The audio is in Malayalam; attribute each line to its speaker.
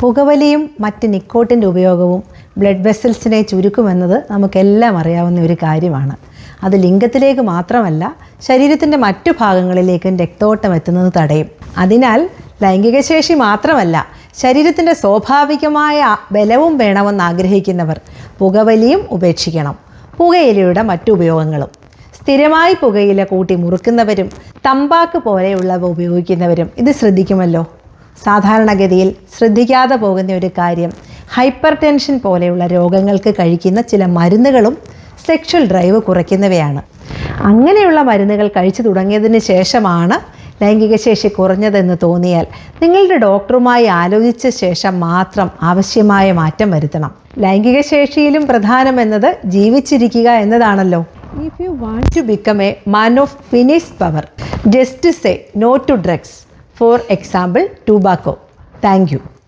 Speaker 1: പുകവലിയും മറ്റ് നിക്കോട്ടിന്റെ ഉപയോഗവും ബ്ലഡ് വെസൽസിനെ ചുരുക്കുമെന്നത് നമുക്കെല്ലാം അറിയാവുന്ന ഒരു കാര്യമാണ്. അത് ലിംഗത്തിലേക്ക് മാത്രമല്ല ശരീരത്തിന്റെ മറ്റു ഭാഗങ്ങളിലേക്കും രക്തോട്ടം എത്തുന്നത് തടയും. അതിനാൽ ലൈംഗിക ശേഷി മാത്രമല്ല ശരീരത്തിന്റെ സ്വാഭാവികമായ ബലവും വേണമെന്ന് ആഗ്രഹിക്കുന്നവർ പുകവലിയും ഉപേക്ഷിക്കണം. പുകയിലയുടെ മറ്റു ഉപയോഗങ്ങളും. സ്ഥിരമായി പുകയില കൂട്ടി മുറുക്കുന്നവരും തമ്പാക്ക് പോലെയുള്ളവ ഉപയോഗിക്കുന്നവരും ഇത് ശ്രദ്ധിക്കുമല്ലോ? സാധാരണഗതിയിൽ ശ്രദ്ധിക്കാതെ പോകുന്ന ഒരു കാര്യം. ഹൈപ്പർ ടെൻഷൻ പോലെയുള്ള രോഗങ്ങൾക്ക് കഴിക്കുന്ന ചില മരുന്നുകളും സെക്ഷൽ ഡ്രൈവ് കുറയ്ക്കുന്നവയാണ്. അങ്ങനെയുള്ള മരുന്നുകൾ കഴിച്ചു തുടങ്ങിയതിന് ശേഷമാണ് ലൈംഗിക ശേഷി കുറഞ്ഞതെന്ന് തോന്നിയാൽ നിങ്ങളുടെ ഡോക്ടറുമായി ആലോചിച്ച ശേഷം മാത്രം ആവശ്യമായ മാറ്റം വരുത്തണം. ലൈംഗിക ശേഷിയിലും പ്രധാനമെന്നത് ജീവിച്ചിരിക്കുക എന്നതാണല്ലോ. If you want to become a man of finish power just say no to drugs for example tobacco thank you